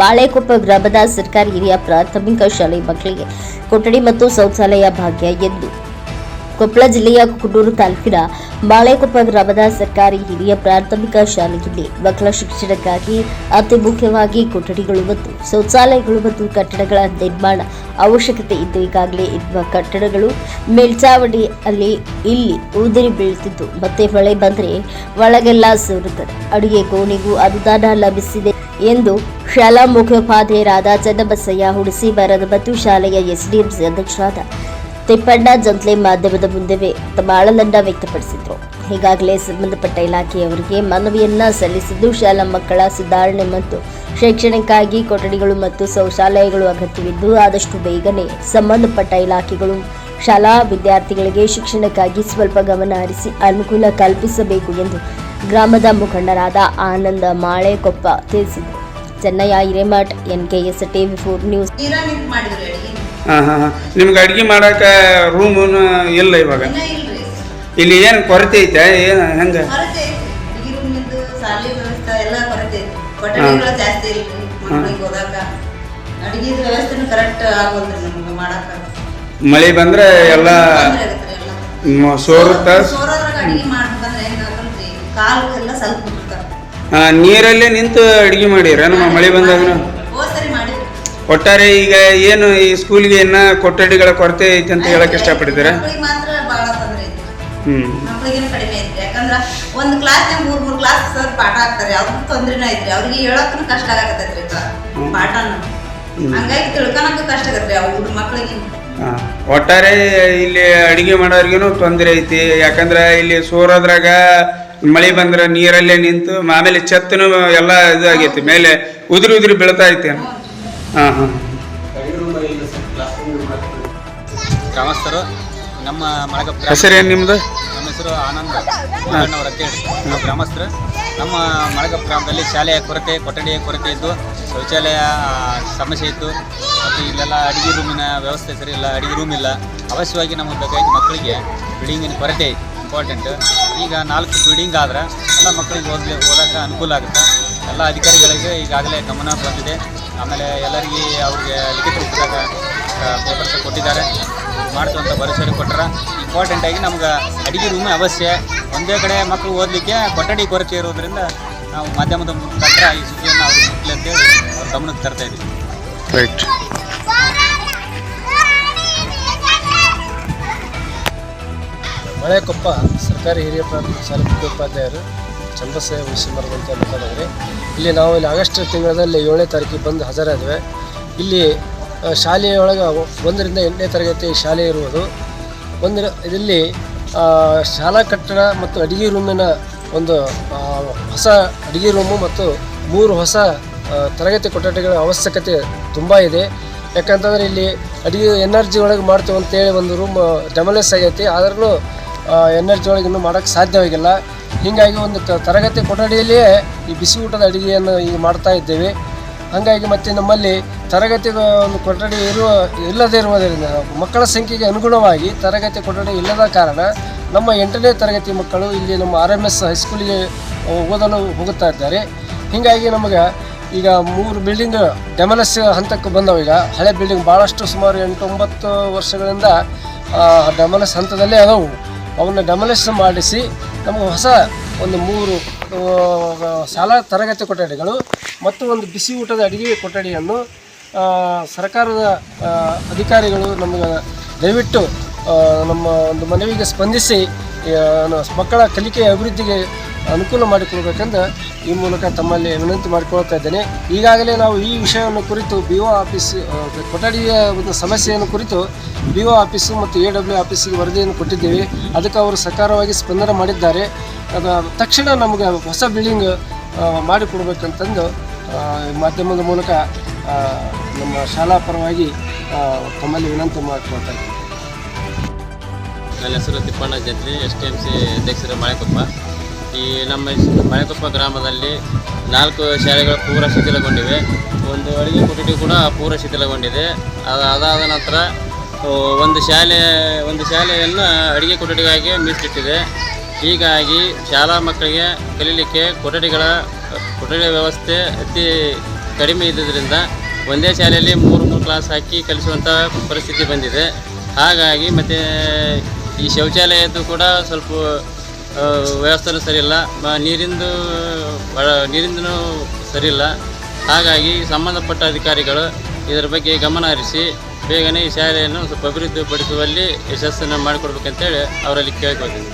ಬಾಳೆಕೊಪ್ಪ ಗ್ರಾಮದ ಸರ್ಕಾರಿ ಹಿರಿಯ ಪ್ರಾಥಮಿಕ ಶಾಲೆ ಮಕ್ಕಳಿಗೆ ಕೊಠಡಿ ಮತ್ತು ಶೌಚಾಲಯ ಭಾಗ್ಯ ಎಂದು ಕೊಪ್ಪಳ ಜಿಲ್ಲೆಯ ಕುಡೂರು ತಾಲೂಕಿನ ಬಾಳೆಕೊಪ್ಪ ಗ್ರಾಮದ ಸರ್ಕಾರಿ ಹಿರಿಯ ಪ್ರಾಥಮಿಕ ಶಾಲೆಯಲ್ಲಿ ಮಕ್ಕಳ ಶಿಕ್ಷಣಕ್ಕಾಗಿ ಅತಿ ಮುಖ್ಯವಾಗಿ ಕೊಠಡಿಗಳು ಮತ್ತು ಶೌಚಾಲಯಗಳು ಮತ್ತು ಕಟ್ಟಡಗಳ ನಿರ್ಮಾಣ ಅವಶ್ಯಕತೆ ಇದ್ದು ಈಗಾಗಲೇ ಇರುವ ಕಟ್ಟಡಗಳು ಮೇಲ್ಚಾವಣಿ ಅಲ್ಲಿ ಇಲ್ಲಿ ಉದುರಿ ಬೀಳುತ್ತಿದ್ದು, ಮತ್ತೆ ಮಳೆ ಬಂದರೆ ಒಳಗೆಲ್ಲ ಸೋರುತ್ತದೆ. ಅಡುಗೆ ಕೋಣೆಗೂ ಅನುದಾನ ಲಭಿಸಿದೆ ಎಂದು ಶಾಲಾ ಮುಖ್ಯೋಪಾಧ್ಯಾಯರಾದ ಚನ್ನಬಸಯ್ಯ, ಹುಣಸಿ ಬರದ ಮತ್ತು ಶಾಲೆಯ ಎಸ್ಡಿಎಂಸಿ ಅಧ್ಯಕ್ಷರಾದ ತಿಪ್ಪಣ್ಣ ಜಂತ್ಲೆ ಮಾಧ್ಯಮದ ಮುಂದೆ ತಮ್ಮ ಆಳಲನ್ನ ವ್ಯಕ್ತಪಡಿಸಿದ್ರು. ಈಗಾಗಲೇ ಸಂಬಂಧಪಟ್ಟ ಇಲಾಖೆಯವರಿಗೆ ಮನವಿಯನ್ನ ಸಲ್ಲಿಸಿದ್ದು ಶಾಲಾ ಮಕ್ಕಳ ಸುಧಾರಣೆ ಮತ್ತು ಶೈಕ್ಷಣಿಕಾಗಿ ಕೊಠಡಿಗಳು ಮತ್ತು ಶೌಚಾಲಯಗಳು ಅಗತ್ಯವಿದ್ದು ಆದಷ್ಟು ಬೇಗನೆ ಸಂಬಂಧಪಟ್ಟ ಇಲಾಖೆಗಳು ಶಾಲಾ ವಿದ್ಯಾರ್ಥಿಗಳಿಗೆ ಶಿಕ್ಷಣಕ್ಕಾಗಿ ಸ್ವಲ್ಪ ಗಮನ ಹರಿಸಿ ಅನುಕೂಲ ಕಲ್ಪಿಸಬೇಕು ಎಂದು ಗ್ರಾಮದ ಮುಖಂಡರಾದ ಆನಂದ ಮಾಳೆಕೊಪ್ಪ ತಿಳಿಸಿದರು. Chennaiah Hiremath, NKS TV four news. ಹಾಂ ಹಾಂ ಹಾಂ. ನಿಮ್ಗೆ ಅಡುಗೆ ಮಾಡಕ್ಕೆ ರೂಮು ಇಲ್ಲ ಇವಾಗ? ಇನ್ನ ಇಲ್ರಿ. ಇಲ್ಲಿ ಏನು ಕೊರತೆ ಐತೆ? ಏನು ಹೆಂಗೆ? ಕೊರತೆ ಐತಿ ಅಡಿಗೆ ರೂಮಿಂದು ಶಾಲೆ ವ್ಯವಸ್ಥೆ ಎಲ್ಲ ಕೊರತೆ ಐತಿ ಕೊಠಡಿಗಳು ಜಾಸ್ತಿ ಇಲ್ರಿ ಮಕ್ಳಿಗೆ ಓದಾಕ. ಅಡಿಗೆ ವ್ಯವಸ್ಥೆನೂ ಕರೆಕ್ಟ್ ಆಗೋಲ್ರಿ ನಮ್ಗೆ ಮಾಡಾಕ. ಮಳೆ ಬಂದ್ರೆ ಎಲ್ಲ ತೊಂದ್ರೆ ಆಗತ್ರಿ ಎಲ್ಲ. ಮ್, ಸೋರುತ್ತ? ಸೋರೋದ್ರಾಗ ಅಡಿಗೆ ಮಾಡ್ಬೇಕಂದ್ರೆ ಹೆಂಗ್ ಕಾಲು ಎಲ್ಲ ಸ್ವಲ್ಪ ಬಿಡ್ತಾರ ನೀರಲ್ಲೇ ನಿಂತು ಅಡುಗೆ ಮಾಡಿರ? ನಮ್ಮ ಮಳೆ ಬಂದಾಗ? ಒಟ್ಟಾರೆ ಈಗ ಏನು ಈ ಸ್ಕೂಲ್ಗೆ ಏನ ಕೊಠಡಿಗಳ ಕೊರತೆ ಐತೆ ಅಂತ ಹೇಳಕ್ ಇಷ್ಟಪಟ್ಟಿದ್ದೀರಾ? ಮಕ್ಳಿಗೆ ಮಾತ್ರ ಭಾಳ ತೊಂದ್ರೆ ಐತಿ. ಹ್ಮ್. ಮಕ್ಳಿಗೇನು ಕಡಿಮೆ ಐತ್ರಿ ಯಾಕಂದ್ರ ಒಂದ್ ಕ್ಲಾಸ್ನಾಗ ಮೂರ್ ಮೂರ್ ಕ್ಲಾಸ್ ಸರ್ ಪಾಠ ಆಗ್ತಾರೆ ಅವ್ರಿಗೂ ತೊಂದ್ರೆನ ಐತ್ರಿ ಅವ್ರಿಗೆ ಹೇಳಕ್ಕೂ ಕಷ್ಟ ಆಗತ್ತೈತ್ರಿ ಪಾಠನ. ಹಂಗಾಗಿ ತಿಳ್ಕೊಳಕ್ಕೂ ಕಷ್ಟ ಆಗತ್ರಿ ಅವ್ರ ಮಕ್ಳಿಗೆ. ಒಟ್ಟಾರೆ ಇಲ್ಲಿ ಅಡಿಗೆ ಮಾಡೋರ್ಗೇನು ತೊಂದರೆ ಐತಿ. ಯಾಕಂದ್ರೆ ಇಲ್ಲಿ ಸೋರೋದ್ರಾಗ ಮಳೆ ಬಂದ್ರೆ ನೀರಲ್ಲೇ ನಿಂತು ಆಮೇಲೆ ಛತ್ತನು ಎಲ್ಲ ಇದು ಆಗೈತಿ. ಮೇಲೆ ಉದುರಿ ಉದುರಿ ಬೀಳ್ತಾ ಐತಿ. ಹಾ ಹಾ. ಗ್ರಾಮಸ್ಥರು ನಮ್ಮ ಮಳಗ ಹೆಸರೇನು ನಿಮ್ದು? ನಮ್ಮ ಹೆಸರು ಆನಂದ್. ಅವ್ರ ಅಂತೇಳಿ ನಾವು ಗ್ರಾಮಸ್ಥರು. ನಮ್ಮ ಮಳಗಪ್ಪ ಗ್ರಾಮದಲ್ಲಿ ಶಾಲೆಯ ಕೊರತೆ ಕೊಠಡಿಯ ಕೊರತೆ ಇದ್ದು ಶೌಚಾಲಯ ಸಮಸ್ಯೆ ಇತ್ತು ಮತ್ತು ಇಲ್ಲೆಲ್ಲ ಅಡಿಗೆ ರೂಮಿನ ವ್ಯವಸ್ಥೆ ಸರಿ ಇಲ್ಲ ಅಡುಗೆ ರೂಮ್ ಇಲ್ಲ. ಅವಶ್ಯವಾಗಿ ನಮಗೆ ಬೇಕಾಗಿತ್ತು ಮಕ್ಕಳಿಗೆ ಬಿಲ್ಡಿಂಗಿನ ಕೊರತೆ ಐತಿ ಇಂಪಾರ್ಟೆಂಟ್ ಈಗ ನಾಲ್ಕು ಬಿಲ್ಡಿಂಗ್ ಆದ್ರೆ ಎಲ್ಲ ಮಕ್ಕಳಿಗೆ ಓದಲಿ ಓದಕ್ಕೆ ಅನುಕೂಲ ಆಗುತ್ತೆ. ಎಲ್ಲ ಅಧಿಕಾರಿಗಳಿಗೆ ಈಗಾಗಲೇ ಗಮನ ಬಂದಿದೆ. ಆಮೇಲೆ ಎಲ್ಲರಿಗೆ ಅವ್ರಿಗೆ ಲಿಖಿತ ರೂಪದಾಗ ಪೇಪರ್ಸ್ ಕೊಟ್ಟಿದ್ದಾರೆ. ಮಾಡ್ತು ಅಂತ ಭರವಸೆ ಕೊಟ್ಟರೆ ಇಂಪಾರ್ಟೆಂಟಾಗಿ ನಮ್ಗೆ ಅಡಿಗೆ ರೂಮ್ ಅವಶ್ಯ. ಒಂದೇ ಕಡೆ ಮಕ್ಕಳು ಓದಲಿಕ್ಕೆ ಕೊಠಡಿ ಕೊರತೆ ಇರೋದ್ರಿಂದ ನಾವು ಮಾಧ್ಯಮದ ಮುಖಾಂತರ ಈ ಸುದ್ದಿಯನ್ನು ಅವ್ರಿಗೆ ಮುಟ್ಲಿ ಅಂತೇಳಿ ಅವ್ರ ಗಮನಕ್ಕೆ ತರ್ತಾ ಇದ್ದೀವಿ ರೈಟ್ ಮಳೆಕೊಪ್ಪ ಸರ್ಕಾರಿ ಹಿರಿಯ ಪ್ರಾಥಮಿಕ ಶಾಲೆ ಮುಖ್ಯೋಪಾಧ್ಯಾಯರು. ಚಂದ್ರಸೇವ ವಿಶ್ವಮರದ ಅಂತ ಮಾತಾಡಿದ್ರಿ ಇಲ್ಲಿ ನಾವು ಇಲ್ಲಿ ಆಗಸ್ಟ್ ತಿಂಗಳಲ್ಲಿ ಏಳನೇ ತಾರೀಕಿಗೆ ಬಂದು ಹಾಜರಾದ್ವಿ. ಇಲ್ಲಿ ಶಾಲೆಯೊಳಗೆ ಒಂದರಿಂದ ಎಂಟನೇ ತರಗತಿ ಶಾಲೆ ಇರುವುದು. ಒಂದು ಇಲ್ಲಿ ಶಾಲಾ ಕಟ್ಟಡ ಮತ್ತು ಅಡುಗೆ ರೂಮಿನ ಒಂದು ಹೊಸ ಅಡುಗೆ ರೂಮು ಮತ್ತು ಮೂರು ಹೊಸ ತರಗತಿ ಕೊಠಡಿಗಳ ಅವಶ್ಯಕತೆ ತುಂಬ ಇದೆ. ಯಾಕಂತಂದ್ರೆ ಇಲ್ಲಿ ಅಡಿಗೆ ಎನರ್ಜಿ ಒಳಗೆ ಮಾಡ್ತೀವಿ ಅಂತೇಳಿ ಒಂದು ರೂಮ್ ಡೆಮಲೆಸ್ ಆಗೈತಿ. ಆದ್ರೂ ಎನರ್ಜಿ ಒಳಗೆ ಇನ್ನೂ ಮಾಡೋಕ್ಕೆ ಸಾಧ್ಯವಾಗಿಲ್ಲ. ಹೀಗಾಗಿ ಒಂದು ತರಗತಿ ಕೊಠಡಿಯಲ್ಲಿಯೇ ಈ ಬಿಸಿ ಊಟದ ಅಡುಗೆಯನ್ನು ಈಗ ಮಾಡ್ತಾ ಇದ್ದೇವೆ. ಹಾಗಾಗಿ ಮತ್ತು ನಮ್ಮಲ್ಲಿ ತರಗತಿ ಒಂದು ಕೊಠಡಿ ಇರುವ, ಇಲ್ಲದೇ ಇರುವುದರಿಂದ ಮಕ್ಕಳ ಸಂಖ್ಯೆಗೆ ಅನುಗುಣವಾಗಿ ತರಗತಿ ಕೊಠಡಿ ಇಲ್ಲದ ಕಾರಣ ನಮ್ಮ ಎಂಟನೇ ತರಗತಿ ಮಕ್ಕಳು ಇಲ್ಲಿ ನಮ್ಮ ಆರ್ ಎಂ ಎಸ್ ಹೈಸ್ಕೂಲಿಗೆ ಓದಲು ಹೋಗುತ್ತಾ ಇದ್ದಾರೆ. ಹೀಗಾಗಿ ನಮಗೆ ಈಗ ಮೂರು ಬಿಲ್ಡಿಂಗ್ ಡೆಮಲಸ್ ಹಂತಕ್ಕೆ ಬಂದವು. ಈಗ ಹಳೆ ಬಿಲ್ಡಿಂಗ್ ಭಾಳಷ್ಟು ಸುಮಾರು ಎಂಟು ಒಂಬತ್ತು ವರ್ಷಗಳಿಂದ ಡೆಮಲಸ್ ಹಂತದಲ್ಲೇ ಅದಾವು. ಅವನ್ನ ಡಮಲಿಸ್ ಮಾಡಿಸಿ ನಮಗೆ ಹೊಸ ಒಂದು ಮೂರು ಶಾಲಾ ತರಗತಿ ಕೊಠಡಿಗಳು ಮತ್ತು ಒಂದು ಬಿಸಿ ಊಟದ ಅಡಿಗೆ ಕೊಠಡಿಯನ್ನು ಸರ್ಕಾರದ ಅಧಿಕಾರಿಗಳು ನಮಗೆ ದಯವಿಟ್ಟು ನಮ್ಮ ಒಂದು ಮನವಿಗೆ ಸ್ಪಂದಿಸಿ ಮಕ್ಕಳ ಕಲಿಕೆಯ ಅಭಿವೃದ್ಧಿಗೆ ಅನುಕೂಲ ಮಾಡಿಕೊಡ್ಬೇಕೆಂದು ಈ ಮೂಲಕ ತಮ್ಮಲ್ಲಿ ವಿನಂತಿ ಮಾಡಿಕೊಳ್ತಾ ಇದ್ದೇನೆ. ಈಗಾಗಲೇ ನಾವು ಈ ವಿಷಯವನ್ನು ಕುರಿತು ಬಿ ಒ ಆಫೀಸ್ ಕೊಠಡಿಯ ಒಂದು ಸಮಸ್ಯೆಯನ್ನು ಕುರಿತು ಬಿ ಒ ಆಫೀಸು ಮತ್ತು ಎ ಡಬ್ಲ್ಯೂ ಆಫೀಸಿಗೆ ವರದಿಯನ್ನು ಕೊಟ್ಟಿದ್ದೇವೆ. ಅದಕ್ಕೆ ಅವರು ಸಕಾರವಾಗಿ ಸ್ಪಂದನೆ ಮಾಡಿದ್ದಾರೆ. ತಕ್ಷಣ ನಮಗೆ ಹೊಸ ಬಿಲ್ಡಿಂಗ್ ಮಾಡಿಕೊಡ್ಬೇಕಂತಂದು ಮಾಧ್ಯಮದ ಮೂಲಕ ನಮ್ಮ ಶಾಲಾ ಪರವಾಗಿ ತಮ್ಮಲ್ಲಿ ವಿನಂತಿ ಮಾಡಿಕೊಳ್ತಾ ಇದ್ದೀನಿ. ನನ್ನ ಹೆಸರು Tippanna Jatri S T M C ಅಧ್ಯಕ್ಷರ ಮಳೆಕೊಪ್ಪ. ಈ ನಮ್ಮ ಮನೆಕೊಪ್ಪ ಗ್ರಾಮದಲ್ಲಿ ನಾಲ್ಕು ಶಾಲೆಗಳು ಪೂರ ಶಿಥಿಲಗೊಂಡಿವೆ. ಒಂದು ಅಡುಗೆ ಕೊಠಡಿ ಕೂಡ ಪೂರ ಶಿಥಿಲಗೊಂಡಿದೆ. ಅದು, ಅದಾದ ನಂತರ ಒಂದು ಶಾಲೆ, ಒಂದು ಶಾಲೆಯನ್ನು ಅಡುಗೆ ಕೊಠಡಿಗಾಗಿ ಮೀಸಲಿಟ್ಟಿದೆ. ಹೀಗಾಗಿ ಶಾಲಾ ಮಕ್ಕಳಿಗೆ ಕಲೀಲಿಕ್ಕೆ ಕೊಠಡಿಗಳ, ಕೊಠಡಿ ವ್ಯವಸ್ಥೆ ಅತಿ ಕಡಿಮೆ ಇದ್ದುದರಿಂದ ಒಂದೇ ಶಾಲೆಯಲ್ಲಿ ಮೂರು ಮೂರು ಕ್ಲಾಸ್ ಹಾಕಿ ಕಲಿಸುವಂಥ ಪರಿಸ್ಥಿತಿ ಬಂದಿದೆ. ಹಾಗಾಗಿ ಮತ್ತು ಈ ಶೌಚಾಲಯದ್ದು ಕೂಡ ಸ್ವಲ್ಪ ವ್ಯವಸ್ಥೆನೂ ಸರಿಯಿಲ್ಲ. ನೀರಿಂದು ನೀರಿಂದನೂ ಸರಿಯಿಲ್ಲ. ಹಾಗಾಗಿ ಸಂಬಂಧಪಟ್ಟ ಅಧಿಕಾರಿಗಳು ಇದರ ಬಗ್ಗೆ ಗಮನ ಹರಿಸಿ ಬೇಗನೆ ಈ ಶಾಲೆಯನ್ನು ಸ್ವಲ್ಪ ಅಭಿವೃದ್ಧಿಪಡಿಸುವಲ್ಲಿ ಯಶಸ್ಸನ್ನು ಮಾಡಿಕೊಡ್ಬೇಕಂತೇಳಿ ಅವರಲ್ಲಿ ಕೇಳ್ಕೊಳ್ತೀನಿ.